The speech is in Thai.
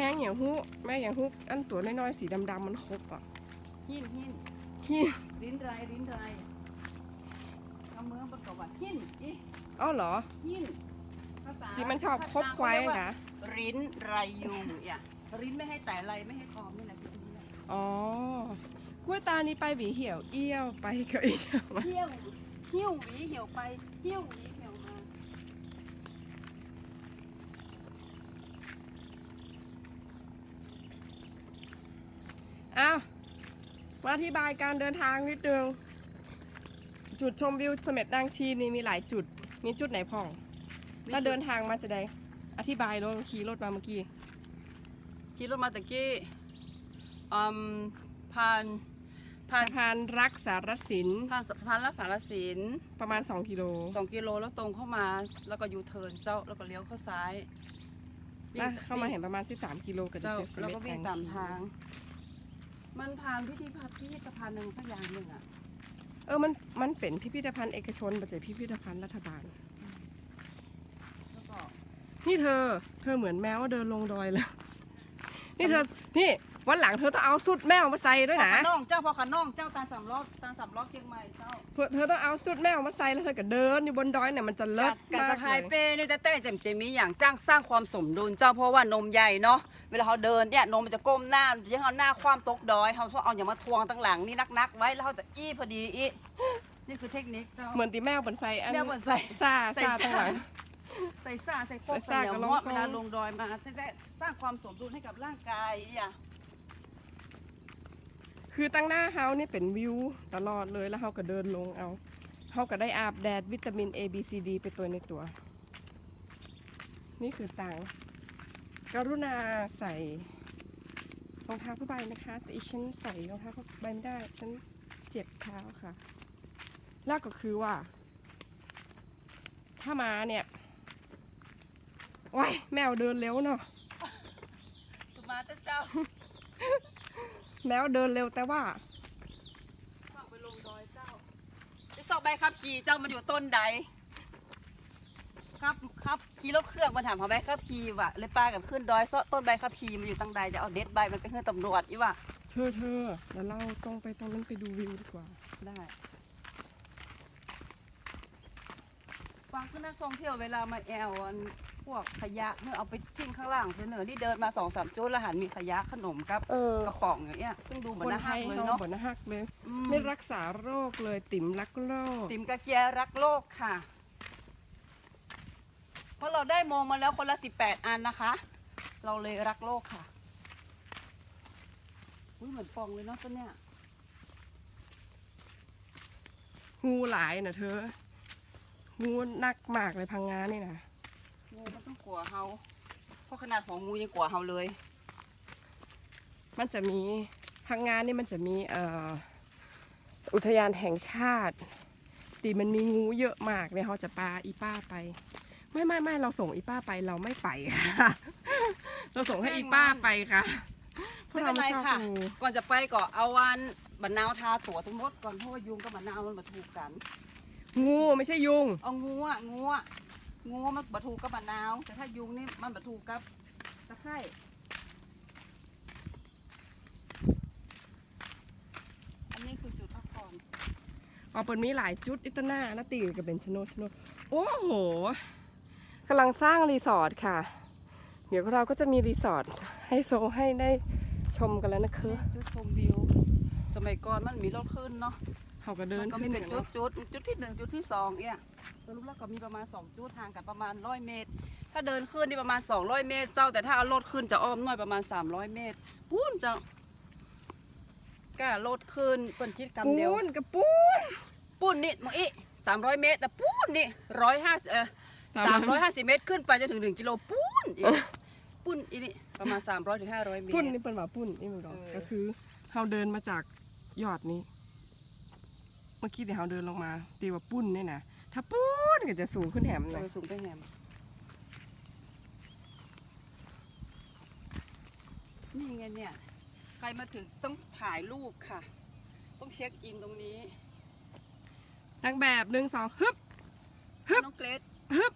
แมงอย่างฮู้แมงอย่างฮู้อันตัวน้อยๆสีดำๆมันครบอะหินหินที่ลิ้นไรลิ้นไรเอาเมืองประกอบว่าหินอีอ้าวเหรอหินภาษาที่มันชอบคบควายนะลิ้นไรยูอะลิ้นไม่ให้แต่ไรไม่ให้คอมนี่แหละคือลิ้นไรอ๋อกล้วยตานี้ไปหวีเหี่ยวเอี้ยวไปก็อีกแล้วเที่ยวหิ้วหวีเหี่ยวไปเที่ยวหวีเหี่ยวมา อ้าวมาอธิบายการเดินทางนิดนึงจุดชมวิวเสม็ดนางชีนี่มีหลายจุด มีจุดไหนพ่อง ถ้าเดินทางมาจะได้อธิบายรถขี่รถมาเมื่อกี้ ขี่รถมาตะกี้อืมผ่านผ่านสะพานรักสารสินผ่านสะพานรักษาศิลป์ประมาณ 2 กิโลสองกิโลแล้วตรงเข้ามา แล้วก็ยูเทิร์นเจ้าแล้วก็เลี้ยวเข้าซ้ายนะเข้ามาเห็นประมาณ 13 กิโลก็จะเจ้าเจอเสแล้วม็ดก็วิ่งนางตามชีทาง มันผ่านพิธีพัฒน์พิพิธภัณฑ์หนึ่งสักอย่างหนึ่งอะเออมันมันเป็นพิพิธภัณฑ์เอกชนปัจจัยพิพิธภัณฑ์รัฐบาล แล้วก็นี่เธอ เธอเหมือนแมวว่าเดินลงดอยเลย นี่เธอ นี่ วันหลังเธอต้องเอาสุดแมวมาใส่ด้วยพอนะขน้องเจ้าพอขน้องเจ้าตาสามล้อตาสามล้อเชียงใหม่เจ้าเพื่อเธอต้องเอาสุดแมวมาใส่แล้วเธอก็เดินอยู่บนดอยเนี่ยมันจะเลิศการมากสะพายเลยเป้เนี่ยแต่แต่แจ่มเจมีอย่างจ้างสร้างความสมดุลเจ้าเพราะว่านมใหญ่เนาะเวลาเขาเดินเนี่ยนมมันจะก้มหน้ายังเอาหน้าคว่ำตกดอยเขาต้องเอาอย่างมาทวงตั้งหลังนี่นักๆไว้แล้วเขาจะอี้พอดีอีนี่คือเทคนิคเจ้าเหมือนตีแมวบนใส่อันแม่บนใส่ซาใส่ซาทั้งหลังใส่ซ่าใส่โคกใส่ใส่ซ่าเหนียวกับลงมอดกองเวลาลงดอยมาแต่แต่สร้างความสมดุลให้กับร่างกายอะ คือตั้งหน้าเฮานี่เป็นวิวตลอดเลยแล้วเฮาก็เดินลงเอาเฮาก็ได้อาบแดดวิตามิน A B C D ไปตัวในตัว นี่คือตังกรุณาใส่รองเท้าผ้าใบนะคะแต่อีฉันใส่รองเท้าผ้าใบไม่ได้ฉันเจ็บเท้าค่ะแล้วก็คือว่า ถ้ามาเนี่ยว้ายแมวเดินเร็วเนาะสมาตเจ้า แมวเดินเร็วแต่ว่าเข้าไปลงดอยเจ้าไปสอบใบขับขี่เจ้ามันอยู่ต้นใดครับครับขี่รถเครื่องมาถามเขาใบขับขี่ว่ะเลยป้ากับขึ้นดอยเสาะต้นใบขับขี่มันอยู่ตั้งใดจะเอาเด็ดใบมันก็คือตำรวจอีว่ะเธอเธอแล้วเราตรงไปตรงนั้นไปดูวิวดีกว่าได้ ฟังคือนักท่องเที่ยวเวลามาแอลอันพวกขยะเมื่อเอาไปทิ้งข้างล่างเพื่อนเนอที่เดินมาสองสามจุดแล้วหันมีขยะขนมครับเออ กระป๋องอย่างเงี้ยซึ่งดูเหมือคนนน่าไทหักยเลยเราเนาะ เหมือนหักเลย อืม ไม่รักษาโรคเลยติ๋มรักโรคติ๋มกระเจียรักโลกค่ะ เพราะเราได้มองมาแล้วคนละสิบแปดอันนะคะ เราเลยรักโลกค่ะ อุ้ยเหมือนฟองเลยเนาะต้นเนี้ยงูหลายนะเธอ งูนักมากเลยพังงานี่นะงูมันต้องกลัวเฮาเพราะขนาดของงูยังกลัวเฮาเลย มันจะมีพังงานี่มันจะมีเอ่ออุทยานแห่งชาติตีมันมีงูเยอะมากเลยเขาจะปาอีป้าไป ไม่ไม่ไม่เราส่งอีป้าไปเราไม่ไปค่ะเราส่งให้อีป้าไปค่ะเพไม่ราะเป็เรานไรไม่ชอบค่ะงูก่อนจะไปก็เอาวันบะนาวทาตัวทั้งหมดก่อนเพราะว่ายุงกับมะนาวมันมาถูกกัน งูไม่ใช่ยุง เอางูอะงูอะงูมันบะถูกกับมะนาว แต่ถ้ายุงนี่มันบะถูกกับตะไคร้อันนี้คือจุดพักผ่อนอ๋อเปิดมีหลายจุดอิตนานาตีก็เป็นชโนดชโนดโอ้โหกำลังสร้างรีสอร์ทค่ะ เดี๋ยวเราก็จะมีรีสอร์ทให้โซให้ได้ชมกันแล้วนะคะ จุดชมวิว สมัยก่อนมันมีรถขึ้นเนาะ เขาก็เดิมันนก็มีขึ้นเป็นอย่างจุนั้ดนจุดจุดที่หนึ่งจุดที่สองเนี่ยสรุปแล้วก็มีประมาณสองจุดห่างกันประมาณร้อยเมตร ถ้าเดินขึ้นนี่ประมาณสองร้อยเมตร เจ้าแต่ถ้าเอารถขึ้นจะอ้อมน้อยประมาณสามร้อยเมตรปูนเจ้ากล้ารถขึ้นเปิ้นคิดกำปูเดียวนกับปูนปูนนี่มองอีสามร้อยเมตรแต่ปูนนี่ร้อยห้าเออสามร้อยห้าสิบเมตรขึ้นไปจนถึงหนึ่งกิโลปูนอีกปูนอีนี่ประมาณสามร้อยถึงห้าร้อยเมตรปุ้นนี่เป็นว่าปุ้นนี่มันบอกเออก็คือเขาเดินมาจากยอดนี้ เมื่อกี้เดี๋ยวเขาเดินลงมาตีว่าปุ้นนี่นะถ้าปุ้นก็จะสูงขึ้นแหมเอนะอสูงไปแหมนี่ไงเนี่ย ใครมาถึงต้องถ่ายรูปค่ะ ต้องเช็คอินตรงนี้ นางแบบหนึ่งสองฮึบ ฮึบ น้องเกรดฮึบ